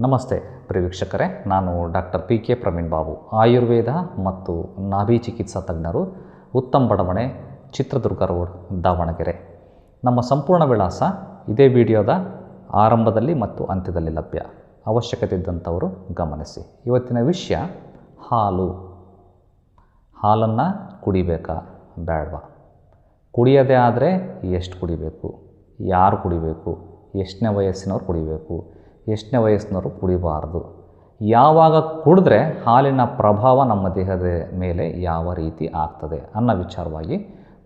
ನಮಸ್ತೆ ಪ್ರಿಯ ವೀಕ್ಷಕರೇ, ನಾನು doctor P K Praveen Babu. Ayurveda ಮತ್ತು ನಾಭಿ ಚಿಕಿತ್ಸಾ ತಜ್ಞರು ಉತ್ತಮ ಬಡಾವಣೆ, ಚಿತ್ರದುರ್ಗ ರೋಡ್, ದಾವಣಗೆರೆ. ನಮ್ಮ ಸಂಪೂರ್ಣ ವಿಳಾಸ ಇದೇ ವಿಡಿಯೋದ ಆರಂಭದಲ್ಲಿ ಮತ್ತು ಅಂತ್ಯದಲ್ಲಿ ಲಭ್ಯ. ಅವಶ್ಯಕತೆ ಇದ್ದಂಥವರು ಗಮನಿಸಿ. ಇವತ್ತಿನ ವಿಷಯ, ಹಾಲು. ಹಾಲನ್ನು ಕುಡಿಬೇಕಾ? ಬೇಡವಾ ಕುಡಿಯೋದೇ ಆದರೆ ಎಷ್ಟು ಕುಡಿಬೇಕು? ಯಾರು ಕುಡಿಬೇಕು? ಎಷ್ಟನೇ ವಯಸ್ಸಿನವ್ರು ಕುಡಿಬೇಕು? ಎಷ್ಟನೇ ವಯಸ್ಸಿನವರು ಕುಡಿಬಾರ್ದು. ಯಾವಾಗ ಕುಡಿದ್ರೆ ಹಾಲಿನ ಪ್ರಭಾವ ನಮ್ಮ ದೇಹದ ಮೇಲೆ ಯಾವ ರೀತಿ ಆಗ್ತದೆ ಅನ್ನೋ ವಿಚಾರವಾಗಿ,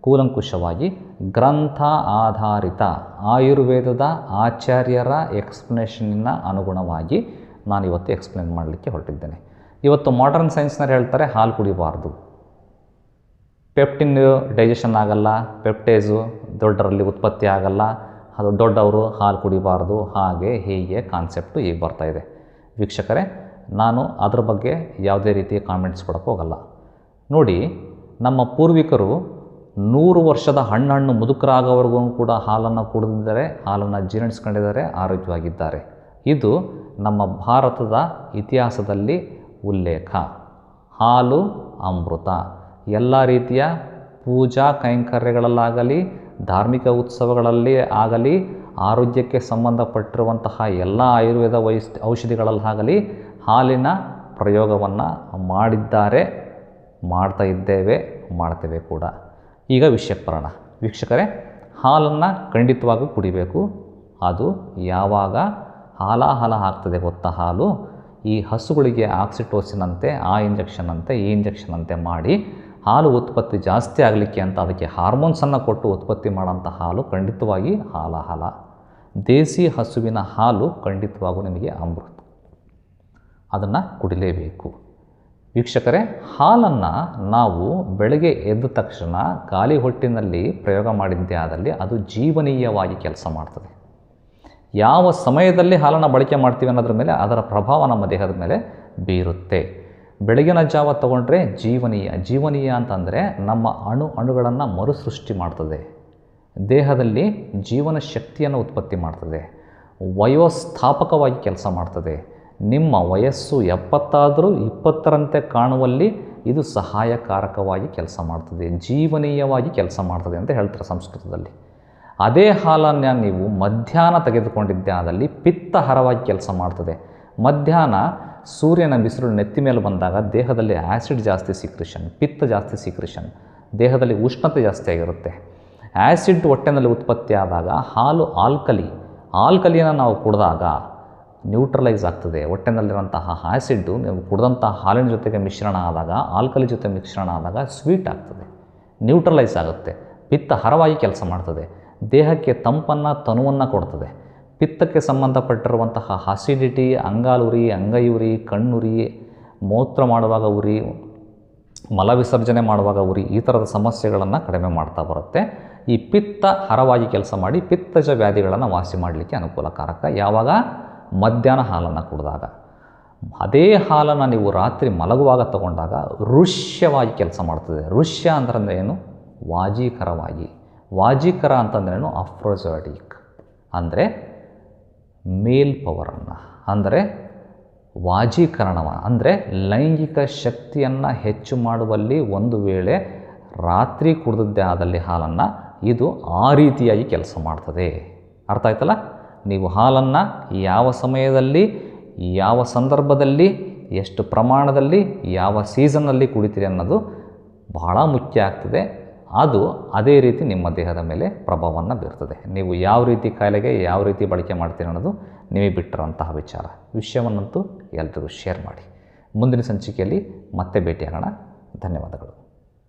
ಕೂಲಂಕುಷವಾಗಿ ಗ್ರಂಥ ಆಧಾರಿತ ಆಯುರ್ವೇದದ ಆಚಾರ್ಯರ ಎಕ್ಸ್ಪ್ಲನೇಷನ್ನ ಅನುಗುಣವಾಗಿ ನಾನು ಇವತ್ತು ಎಕ್ಸ್ಪ್ಲೇನ್ ಮಾಡಲಿಕ್ಕೆ ಹೊರಟಿದ್ದೇನೆ. ಇವತ್ತು ಮಾಡರ್ನ್ ಸೈನ್ಸ್ನವ್ರು ಹೇಳ್ತಾರೆ, ಹಾಲು ಕುಡಿಬಾರ್ದು. ಪೆಪ್ಟಿನ್ ಡೈಜೆಷನ್ ಆಗಲ್ಲ ಪೆಪ್ಟೇಸು ದೊಡ್ಡರಲ್ಲಿ ಉತ್ಪತ್ತಿ ಆಗಲ್ಲ ಅದು ದೊಡ್ಡವರು ಹಾಲು ಕುಡಿಬಾರ್ದು, ಹಾಗೆ ಹೀಗೆ ಕಾನ್ಸೆಪ್ಟು ಈಗ ಬರ್ತಾಯಿದೆ ವೀಕ್ಷಕರೇ, ನಾನು ಅದರ ಬಗ್ಗೆ ಯಾವುದೇ ರೀತಿಯ ಕಾಮೆಂಟ್ಸ್ ಕೊಡೋಕ್ಕೆ ಹೋಗಲ್ಲ. ನೋಡಿ, ನಮ್ಮ ಪೂರ್ವಿಕರು ನೂರು ವರ್ಷದ ಹಣ್ಣು ಮುದುಕರಾಗೋವರೆಗೂ ಕೂಡ ಹಾಲನ್ನು ಕುಡಿದಿದ್ದಾರೆ, ಹಾಲನ್ನು ಜೀರ್ಣಿಸ್ಕೊಂಡಿದ್ದಾರೆ, ಆರೋಗ್ಯವಾಗಿದ್ದಾರೆ. ಇದು ನಮ್ಮ ಭಾರತದ ಇತಿಹಾಸದಲ್ಲಿ ಉಲ್ಲೇಖ. ಹಾಲು, ಅಮೃತ. ಎಲ್ಲ ರೀತಿಯ ಪೂಜಾ ಕೈಂಕರ್ಯಗಳಲ್ಲಾಗಲಿ ಧಾರ್ಮಿಕ ಉತ್ಸವಗಳಲ್ಲಿ ಆಗಲಿ, ಆರೋಗ್ಯಕ್ಕೆ ಸಂಬಂಧಪಟ್ಟಿರುವಂತಹ ಎಲ್ಲ ಆಯುರ್ವೇದ ವೈಸ್ ಔಷಧಿಗಳಲ್ಲಾಗಲಿ ಹಾಲಿನ ಪ್ರಯೋಗವನ್ನು ಮಾಡಿದ್ದಾರೆ, ಮಾಡ್ತಾ ಇದ್ದೇವೆ, ಮಾಡ್ತೇವೆ ಕೂಡ. ಈಗ ವಿಷಯಕ್ಕೆ ಬರೋಣ ವೀಕ್ಷಕರೇ, ಹಾಲನ್ನು ಖಂಡಿತವಾಗೂ ಕುಡಿಬೇಕು. ಅದು ಯಾವಾಗ ಹಾಲಾಹಲ ಆಗ್ತದೆ ಗೊತ್ತಾ ಹಾಲು? ಈ ಹಸುಗಳಿಗೆ ಆಕ್ಸಿಟೋಸಿನಂತೆ ಆ ಇಂಜೆಕ್ಷನ್ ಅಂತೆ ಈ ಇಂಜೆಕ್ಷನ್ ಅಂತೆ ಮಾಡಿ ಹಾಲು ಉತ್ಪತ್ತಿ ಜಾಸ್ತಿ ಆಗಲಿಕ್ಕೆ ಅಂತ ಅದಕ್ಕೆ ಹಾರ್ಮೋನ್ಸನ್ನು ಕೊಟ್ಟು ಉತ್ಪತ್ತಿ ಮಾಡೋಂಥ ಹಾಲು ಖಂಡಿತವಾಗಿ ಹಾಲ ದೇಸಿ ಹಸುವಿನ ಹಾಲು ಖಂಡಿತವಾಗೂ ನಿಮಗೆ ಅಮೃತ. ಅದನ್ನು ಕುಡಿಲೇಬೇಕು. ವೀಕ್ಷಕರೇ, ಹಾಲನ್ನು ನಾವು ಬೆಳಗ್ಗೆ ಎದ್ದ ತಕ್ಷಣ ಖಾಲಿ ಹೊಟ್ಟಿನಲ್ಲಿ ಪ್ರಯೋಗ ಮಾಡಿದ್ದೇ ಆದಲ್ಲಿ ಅದು ಜೀವನೀಯವಾಗಿ ಕೆಲಸ ಮಾಡ್ತದೆ. ಯಾವ ಸಮಯದಲ್ಲಿ ಹಾಲನ್ನು ಬಳಕೆ ಮಾಡ್ತೀವಿ ಅನ್ನೋದ್ರ ಮೇಲೆ ಅದರ ಪ್ರಭಾವ ನಮ್ಮ ದೇಹದ ಮೇಲೆ ಬೀರುತ್ತೆ. ಬೆಳಗಿನ ಜಾವ ತಗೊಂಡ್ರೆ ಜೀವನೀಯ ಜೀವನೀಯ ಅಂತಂದರೆ ನಮ್ಮ ಅಣು ಅಣುಗಳನ್ನು ಮರುಸೃಷ್ಟಿ ಮಾಡ್ತದೆ. ದೇಹದಲ್ಲಿ ಜೀವನ ಶಕ್ತಿಯನ್ನು ಉತ್ಪತ್ತಿ ಮಾಡ್ತದೆ. ವಯೋಸ್ಥಾಪಕವಾಗಿ ಕೆಲಸ ಮಾಡ್ತದೆ. ನಿಮ್ಮ ವಯಸ್ಸು ಎಪ್ಪತ್ತಾದರೂ ಇಪ್ಪತ್ತರಂತೆ ಕಾಣುವಲ್ಲಿ ಇದು ಸಹಾಯಕಾರಕವಾಗಿ ಕೆಲಸ ಮಾಡ್ತದೆ, ಜೀವನೀಯವಾಗಿ ಕೆಲಸ ಮಾಡ್ತದೆ ಅಂತ ಹೇಳ್ತಾರೆ ಸಂಸ್ಕೃತದಲ್ಲಿ. ಅದೇ ಹಾಲನ್ನು ನೀವು ಮಧ್ಯಾಹ್ನ ತೆಗೆದುಕೊಂಡಿದ್ದೆ ಆದಲ್ಲಿ ಪಿತ್ತಹರವಾಗಿ ಕೆಲಸ ಮಾಡ್ತದೆ. ಮಧ್ಯಾಹ್ನ ಸೂರ್ಯನ ಬಿಸಿಲು ನೆತ್ತಿ ಮೇಲೆ ಬಂದಾಗ ದೇಹದಲ್ಲಿ ಆ್ಯಸಿಡ್ ಜಾಸ್ತಿ ಸೀಕ್ರಿಷನ್, ಪಿತ್ತ ಜಾಸ್ತಿ ಸೀಕ್ರಿಷನ್, ದೇಹದಲ್ಲಿ ಉಷ್ಣತೆ ಜಾಸ್ತಿ ಆಗಿರುತ್ತೆ. ಆ್ಯಸಿಡ್ ಹೊಟ್ಟೆನಲ್ಲಿ ಉತ್ಪತ್ತಿ ಆದಾಗ ಹಾಲು ಆಲ್ಕಲಿ ಆಲ್ಕಲಿಯನ್ನು ನಾವು ಕುಡಿದಾಗ ನ್ಯೂಟ್ರಲೈಸ್ ಆಗ್ತದೆ. ಹೊಟ್ಟೆನಲ್ಲಿರುವಂತಹ ಆ್ಯಸಿಡ್ಡು ನೀವು ಕುಡಿದಂಥ ಹಾಲಿನ ಜೊತೆಗೆ ಮಿಶ್ರಣ ಆದಾಗ, ಆಲ್ಕಲಿ ಜೊತೆ ಮಿಶ್ರಣ ಆದಾಗ ಸ್ವೀಟ್ ಆಗ್ತದೆ. ನ್ಯೂಟ್ರಲೈಸ್ ಆಗುತ್ತೆ. ಪಿತ್ತ ಹರವಾಗಿ ಕೆಲಸ ಮಾಡ್ತದೆ. ದೇಹಕ್ಕೆ ತಂಪನ್ನು, ತನುವನ್ನು ಕೊಡ್ತದೆ. ಪಿತ್ತಕ್ಕೆ ಸಂಬಂಧಪಟ್ಟಿರುವಂತಹ ಹಸಿಡಿಟಿ, ಅಂಗಾಲುರಿ, ಅಂಗೈಯುರಿ, ಕಣ್ಣುರಿ, ಮೂತ್ರ ಮಾಡುವಾಗ ಉರಿ, ಮಲ ವಿಸರ್ಜನೆ ಮಾಡುವಾಗ ಉರಿ ಈ ಥರದ ಸಮಸ್ಯೆಗಳನ್ನು ಕಡಿಮೆ ಮಾಡ್ತಾ ಬರುತ್ತೆ. ಈ ಪಿತ್ತ ಹರವಾಗಿ ಕೆಲಸ ಮಾಡಿ ಪಿತ್ತಜ ವ್ಯಾಧಿಗಳನ್ನು ವಾಸಿ ಮಾಡಲಿಕ್ಕೆ ಅನುಕೂಲಕಾರಕ. ಯಾವಾಗ? ಮಧ್ಯಾಹ್ನ ಹಾಲನ್ನು ಕುಡಿದಾಗ. ಅದೇ ಹಾಲನ್ನು ನೀವು ರಾತ್ರಿ ಮಲಗುವಾಗ ತಗೊಂಡಾಗ ಋಷ್ಯವಾಗಿ ಕೆಲಸ ಮಾಡ್ತದೆ. ಋಷ್ಯ ಅಂದ್ರೆ ಏನು? ವಾಜೀಕರವಾಗಿ. ವಾಜೀಕರ ಅಂತಂದ್ರೇನು? ಅಫ್ರೋಜಾಟಿಕ್. ಅಂದರೆ ಮೇಲ್ ಪವರನ್ನು ಅಂದರೆ ವಾಜೀಕರಣವ ಅಂದರೆ ಲೈಂಗಿಕ ಶಕ್ತಿಯನ್ನು ಹೆಚ್ಚು ಮಾಡುವಲ್ಲಿ ಒಂದು ವೇಳೆ ರಾತ್ರಿ ಕುಡಿದದ್ದೇ ಆದಲ್ಲಿ ಹಾಲನ್ನು ಇದು ಆ ರೀತಿಯಾಗಿ ಕೆಲಸ ಮಾಡ್ತದೆ. ಅರ್ಥ ಆಯ್ತಲ್ಲ? ನೀವು ಹಾಲನ್ನು ಯಾವ ಸಮಯದಲ್ಲಿ, ಯಾವ ಸಂದರ್ಭದಲ್ಲಿ, ಎಷ್ಟು ಪ್ರಮಾಣದಲ್ಲಿ, ಯಾವ ಸೀಸನ್ನಲ್ಲಿ ಕುಡಿತೀರಿ ಅನ್ನೋದು ಬಹಳ ಮುಖ್ಯ ಆಗ್ತದೆ. ಅದು ಅದೇ ರೀತಿ ನಿಮ್ಮ ದೇಹದ ಮೇಲೆ ಪ್ರಭಾವವನ್ನು ಬೀರ್ತದೆ. ನೀವು ಯಾವ ರೀತಿ ಕಾಯಿಲೆಗೆ ಯಾವ ರೀತಿ ಬಳಕೆ ಮಾಡ್ತೀರಿ ಅನ್ನೋದು ನಿಮಗೆ ಬಿಟ್ಟಿರೋಂತಹ ವಿಚಾರ. ವಿಷಯವನ್ನಂತೂ ಎಲ್ಲರಿಗೂ ಶೇರ್ ಮಾಡಿ. ಮುಂದಿನ ಸಂಚಿಕೆಯಲ್ಲಿ ಮತ್ತೆ ಭೇಟಿಯಾಗೋಣ. ಧನ್ಯವಾದಗಳು.